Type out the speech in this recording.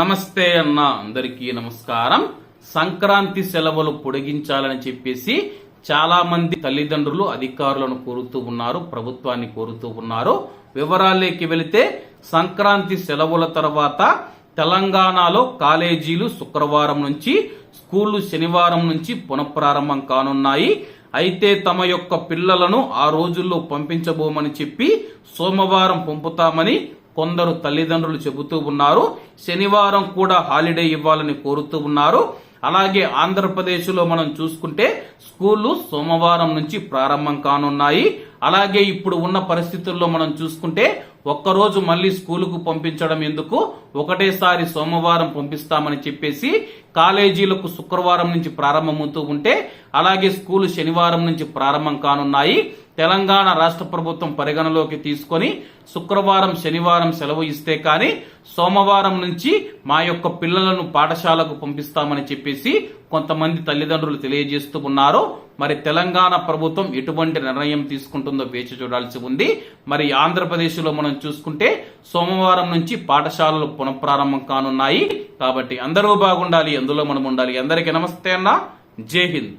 నమస్తే అన్న అందరికీ నమస్కారం. సంక్రాంతి సెలవులు పొడిగించాలని చెప్పేసి చాలా మంది తల్లిదండ్రులు అధికారులను కోరుతూ ఉన్నారు ప్రభుత్వాన్ని కోరుతూ ఉన్నారు. వివరాల్లోకి వెళితే సంక్రాంతి సెలవుల తర్వాత తెలంగాణలో కాలేజీలు శుక్రవారం నుంచి స్కూళ్ళు శనివారం నుంచి పునఃప్రారంభం కానున్నాయి. అయితే తమ యొక్క పిల్లలను ఆ రోజుల్లో పంపించబోమని చెప్పి సోమవారం పంపుతామని కొందరు తల్లిదండ్రులు చెబుతూ ఉన్నారు శనివారం కూడా హాలిడే ఇవ్వాలని కోరుతూ ఉన్నారు. అలాగే ఆంధ్రప్రదేశ్లో మనం చూసుకుంటే స్కూళ్ళు సోమవారం నుంచి ప్రారంభం కానున్నాయి. అలాగే ఇప్పుడు ఉన్న పరిస్థితుల్లో మనం చూసుకుంటే ఒక్కరోజు మళ్ళీ స్కూలుకు పంపించడం ఎందుకు? ఒకటేసారి సోమవారం పంపిస్తామని చెప్పేసి కాలేజీలకు శుక్రవారం నుంచి ప్రారంభమవుతూ ఉంటే అలాగే స్కూలు శనివారం నుంచి ప్రారంభం కానున్నాయి. తెలంగాణ రాష్ట్ర ప్రభుత్వం పరిగణలోకి తీసుకొని శుక్రవారం శనివారం సెలవు ఇస్తే కానీ సోమవారం నుంచి మా యొక్క పిల్లలను పాఠశాలకు పంపిస్తామని చెప్పేసి కొంతమంది తల్లిదండ్రులు తెలియజేస్తూ ఉన్నారు. మరి తెలంగాణ ప్రభుత్వం ఎటువంటి నిర్ణయం తీసుకుంటుందో వేచి చూడాల్సి ఉంది. మరి ఆంధ్రప్రదేశ్లో మనం చూసుకుంటే సోమవారం నుంచి పాఠశాలలు పునఃప్రారంభం కానున్నాయి. కాబట్టి అందరూ బాగుండాలి అందులో మనం ఉండాలి. అందరికీ నమస్తే అన్న. జై హింద్.